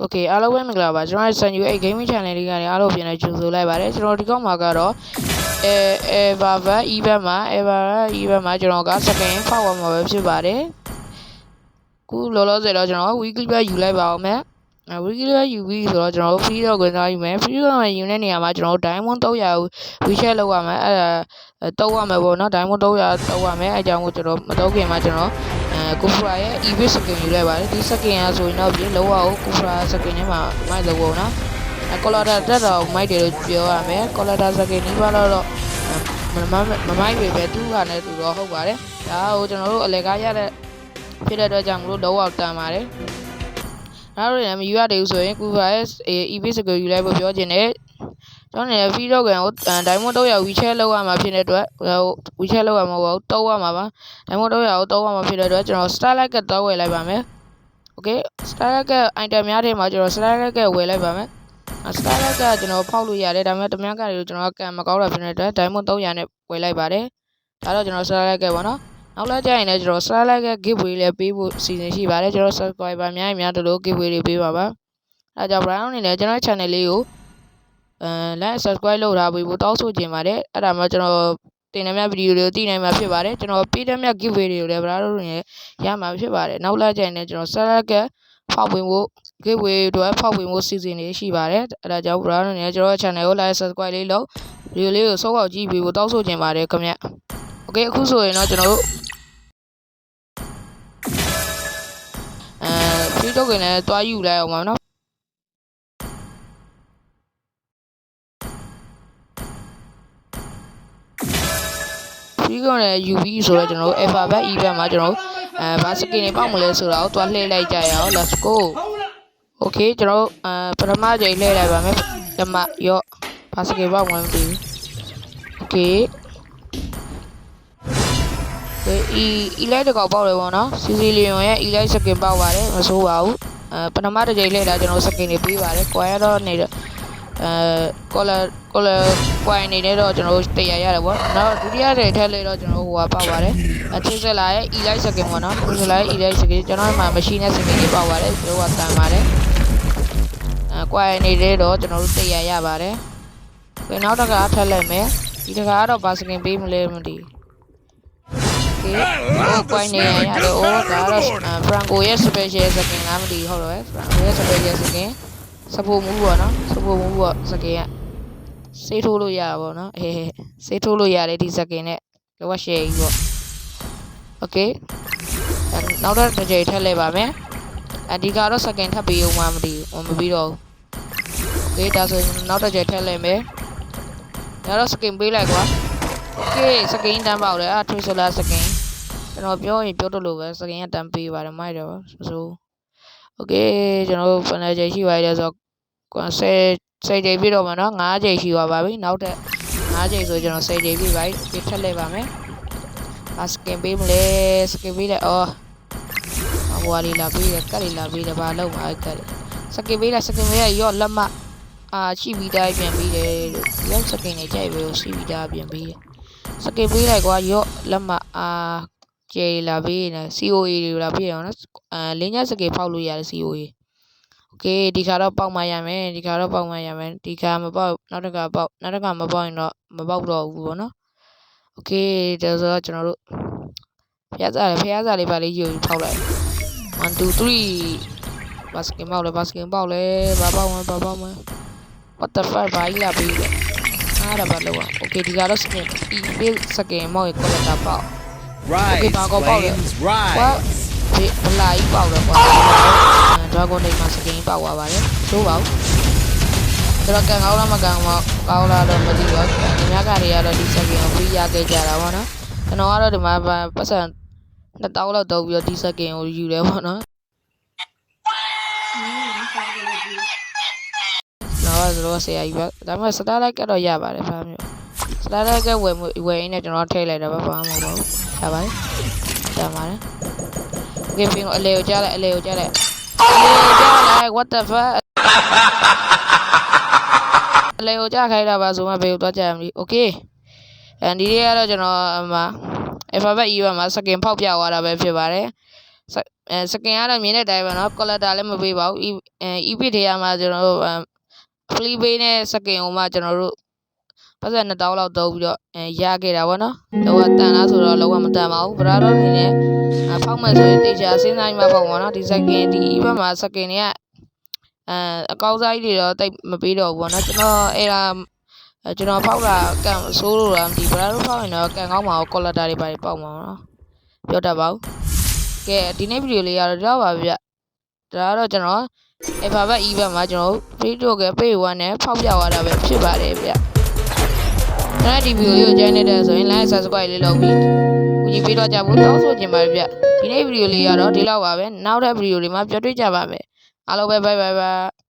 โอเคအားလုံးပဲမင်္ဂလာပါကျွန်တော်ရဲ့ Sun UA Gaming Channel လေးကနေအားလုံးပြန်လဲကြိုဆိုလိုက်ပါတယ်ကျွန်တော်ဒီကောက်မှာကတော့အဲ Ever Event မှာ Ever Event မှာကျွန်တော်က second ဖောက်သွားမှာပဲဖြစ်ပါတယ်ခုလောလောဆယ်တော့ကျွန်တော် weekly ပဲယူလိုက်ပါအောင်မယ်အဲ weekly ပဲယူပြီးဆိုတော့ကျွန်တော်တို့ free တော့ဝင်သွားယူမယ် free တော့ယူတဲ့နေရာမှာကျွန်တော်တို့ diamond 300ကို WeChat လောက်ရမယ်အဲတုံးရမယ်ပေါ့နော် diamond 300တုံးရမယ်အဲအကြောင်းကိုကျွန်တော်မတုံးခင်မှာကျွန်တော်အဲ ကိုဖရာရဲ့ EV skin ယူလိုက်ပါတယ်ဒီ skin ကဆိုရင်တော့ပြင်လောအောင်ကိုဖရာ skin ထဲမှာမိုက်လို့ပေါ့နော်အဲ color တက်တော့မိုက်တယ်လို့ပြောရမယ် color skin ဒီပါတော့မမမမိုက်ပဲပဲသူကလည်းသူတော့ဟုတ်ပါတယ်ဒါကိုကျွန်တော်တို့အလဲကားရတဲ့ဖြစ်တဲ့အတွက်ကြောင့်မလို့လောအောင်တန်ပါတယ်နောက်တော့လည်းမယူရသေးဘူးဆိုရင်ကိုဖရာရဲ့ EV skin ယူလိုက်ဖို့ပြောချင်တယ် ကျွန်တော်လည်း video game ကို diamond 300 WeChat လောက်ရမှာဖြစ်တဲ့အတွက် WeChat လောက်ရမှာမဟုတ်ဘူးတောက်ရမှာပါ diamond 300ကိုတောက်ရမှာဖြစ်တဲ့အတွက်ကျွန်တော် starlight ကတောက်ဝယ်လိုက်ပါမယ် okay starlight က item များထဲမှာကျွန်တော် starlight ကဝယ်လိုက်ပါမယ် starlight ကကျွန်တော်ဖောက်လို့ရတယ်ဒါပေမဲ့တမန်ကတွေကျွန်တော်ကံမကောင်းတာဖြစ်နေတဲ့အတွက် diamond 300နဲ့ဝယ်လိုက်ပါတယ်ဒါတော့ကျွန်တော် starlight ကပေါ့နော်နောက်လာကြရင်လည်းကျွန်တော် starlight က giveaway လည်းပေးဖို့စီစဉ်ရှိပါတယ်ကျွန်တော် subscriber အများကြီးများတို့လို့ giveaway တွေပေးပါပါအဲကြောင့် Brown အနေနဲ့ကျွန်တော် channel လေးကို အဲ like subscribe လုပ်ထားပြီးဖို့တောင်းဆိုချင်ပါတယ်အဲ့ဒါမှကျွန်တော်တင်နေမြဗီဒီယိုတွေကိုသိနိုင်မှာဖြစ်ပါတယ်ကျွန်တော်ပေးတဲ့မြ giveaway တွေကိုလည်းဗလားတို့တွေရမှာဖြစ်ပါတယ်နောက်လာကြရင်လည်းကျွန်တော် select ကဖောက်ဝင်ဖို့ giveaway တွေဖောက်ဝင်ဖို့စီစဉ်နေရှိပါတယ်အဲ့ဒါကြောင့်ဗလားတို့တွေကျွန်တော် channel ကို like subscribe လေးလုပ်ဗီဒီယိုလေးကိုစောက်ကြည့်ပြီးဖို့တောင်းဆိုချင်ပါတယ်ခင်ဗျ okay အခုဆိုရင်တော့ကျွန်တော်တို့အဲ free token လည်းတွားယူလိုက်အောင်ပါနော် free ကလည်း UV ဆိုတော့ကျွန်တော်တို့ alphabet event မှာကျွန်တော်တို့အဲဘာစကင်တွေပေါက်မလဲဆိုတော့တွားလှည့်လိုက်ကြရအောင် let's go okay ကျွန်တော်တို့အဲပထမကြိမ်လှည့်လိုက်ပါမယ်ဓမ္မရော့ဘာစကင်ပေါက်မှမသိဘူး okay ဒီအီလိုက်တကောက်ပေါက်တယ်ပေါ့နော်စီစီလီယွန်ရဲ့အီလိုက်စကင်ပေါက်ပါတယ်မဆိုးပါဘူးအဲပထမတစ်ကြိမ်လှည့်တာကျွန်တော်စကင်တွေပေးပါတယ်ကွာရတော့နေတော့ အဲကောလာကောလာကွိုင်းနေတော့ကျွန်တော်တို့တရားရတယ်ပေါ့နောက်ဒုတိယတဲ့ထက်လေတော့ကျွန်တော်ဟိုကပေါက်ပါတယ်အထင်းဆက်လာရဲ့ elite skin ပေါ့နော်ထင်းဆက်လာရဲ့ elite skin ကျွန်တော်မှ machine နဲ့ skin တွေပေါက်ပါတယ်သူတို့ကတန်ပါတယ်အဲကွိုင်းနေတော့ကျွန်တော်တို့တရားရပါတယ်ဘယ်နောက်တကထက်လိုက်မယ်ဒီတကတော့ဘာစကင်ပေးမလဲမသိဘူး Okay ကွိုင်းနေရတယ်ဟိုကတော့ Franco ရဲ့ special skin လားမသိဟုတ်တယ် Franco ရဲ့ special skin စပိုမူပေါ့နော်စပိုမူပေါ့စကင်ကစေးထိုးလို့ရတာပေါ့နော်အေးစေးထိုးလို့ရတယ်ဒီစကင်နဲ့လောက share ကြီးပေါ့ okay နောက်တော့တစ်ကြိမ်ထပ်လဲပါမယ်အဒီကတော့စကင်ထပ်ပြီးအောင်မှမသိဘူးမပြီးတော့ဘူး okay ဒါဆိုရင်နောက်တစ်ကြိမ်ထပ်လဲမယ်ဒါတော့စကင်ပေးလိုက်ကွာ okay စကင်တန်းပေါက်တယ်အာထွေးဆိုလာစကင်ကျွန်တော်ပြောရင်ပြောတလို့ပဲစကင်ကတန်းပေးပါတယ်မိုက်တယ်ဆို โอเคကျွန်တော်ဘယ်နှကြိမ်ရှိပါလဲဆိုတော့10 10ကြိမ်ပြည့်တော့မှာနော်9ကြိမ်ရှိသွားပါပြီနောက်ထပ်9ကြိမ်ဆိုကျွန်တော်10ကြိမ်ပြည့်ပါပြီပြထက်လိုက်ပါမယ်အစကင်ပေးမလဲစကင်ပေးလိုက်အော်အဘွားလေးလာပေးတယ်ကတ်လေးလာပေးတယ်ဘာလုံးမှာကတ်လေးစကင်ပေးလိုက်စကင်ပေးရရော့လက်မအာရှိပြီးသားပြန်ပြီးတယ်လို့ရော့စကင်နေကြိုက်ပဲရှိပြီးသားပြန်ပြီးတယ်စကင်ပေးလိုက်ကွာရော့လက်မအာ ကျေလာပေးနေ COA တွေလာပေးရအောင်နော်အဲလင်းညစကေဖောက်လို့ရတယ် COA โอเคဒီခါတော့ပေါက်မှရမယ်ဒီခါတော့ပေါက်မှရမယ်ဒီခါမပေါက်နောက်တစ်ခါပေါက်နောက်တစ်ခါမပေါက်ရင်တော့မပေါက်တော့ဘူးပေါ့နော်โอเคဒါဆိုတော့ကျွန်တော်တို့ဖျားစားလေးဖျားစားလေးပါလေးယူဖောက်လိုက်1 2 3ဘတ်စကင်ပေါက်လေဘတ်စကင်ပေါက်လေဘာပေါက်မဘာပေါက်မ what the fuck ဘာကြီးလာပြီးလဲအားရပါလို့โอเคဒီကတော့စကင် e-bill စကင်မောက်ရကောလာတာပေါက် Rise, bago pa ulit. flames, ကွာ rise. ဒီဘလာကြီးပေါက်တယ်ကွာဒရာဂွန်ဒိတ်မှာစကင်ပေါက်သွားပါတယ်သို့ပါဘူးကျွန်တော်ကန်ကောင်းလားမကန်မကောင်းလားတော့မသိတော့ဒီများကတွေကတော့ဒီစကင်ကိုပြီးရခဲ့ကြတာပေါ့နော်ကျွန်တော်ကတော့ဒီမှာပတ်စံ2000လောက်တော့ပြီးတော့ဒီစကင်ကိုယူတယ်ပေါ့နော်တော့ဆိုတော့ဆရာကြီးပဲဒါပေမဲ့စတားလိုက်ကတော့ရပါတယ်ဖားမျိုး စတားလိုက်ကဝယ်ဝယ်ရင်းနဲ့ကျွန်တော်ထိတ်လိုက်တာပဲဘာမှမဟုတ်ပါဘူးရပါတယ်ရပါတယ် Okay, pingo Leo jale, Leo jale. Leo jale, what the fuck? Leo ကြခိုင်းတာပါဆိုမှဘယ်ကိုသွားကြရမလဲ။ Okay. အဲဒီလေးကတော့ကျွန်တော်အမ alphabet E မှာ second ဖောက်ပြသွားတာပဲဖြစ်ပါတယ်အဲစကင်ကတော့မြင်တဲ့အတိုင်းပဲနော်ကော်လက်တာလည်းမပေးပါဘူးအဲ EP ထဲမှာကျွန်တော်တို့ဖလီပေးနဲ့စကင်ကိုမှကျွန်တော်တို့ ပတ်စံ2000လောက်တုံးပြီးတော့အဲရခဲ့တာဗောနော်လောကတန်လားဆိုတော့လောကမတန်ပါဘူးဗရာတော့နေနဲ့ဖောက်မဲ့ဆိုရင်တေချာစဉ်းစားမှပေါ့ဗောနော်ဒီစကင်ဒီဘက်မှာစကင်တွေကအဲအကောက်စားကြီးတွေတော့တိတ်မပေးတော့ဘူးဗောနော်ကျွန်တော်အဲ့ဒါအဲကျွန်တော်ဖောက်တာကန်ဆိုးလို့လားမသိဘူးဗရာတော့ဖောက်ရင်တော့ကန်ကောင်းမှာကော်လက်တာတွေပါပေါက်မှာဗောနော်ပြောတတ်ပါဘူးကဲဒီနေ့ဗီဒီယိုလေးရတော့တော့ပါဗျဒါကတော့ကျွန်တော် alphabet event မှာကျွန်တော် video က page 1နဲ့ဖောက်ပြသွားတာပဲဖြစ်ပါတယ်ဗျ ဒါနဲ့ဒီဗီဒီယိုလေးကိုကြိုက်နေတယ်ဆိုရင် like subscribe လေးလုပ်ပြီးကူညီပေးတော့ကြဖို့တောင်းဆိုချင်ပါတယ်ဗျဒီနေ့ဗီဒီယိုလေးရတော့ဒီလောက်ပါပဲနောက်တဲ့ဗီဒီယိုလေးမှာပြောတွေ့ကြပါမယ်အားလုံးပဲ bye bye bye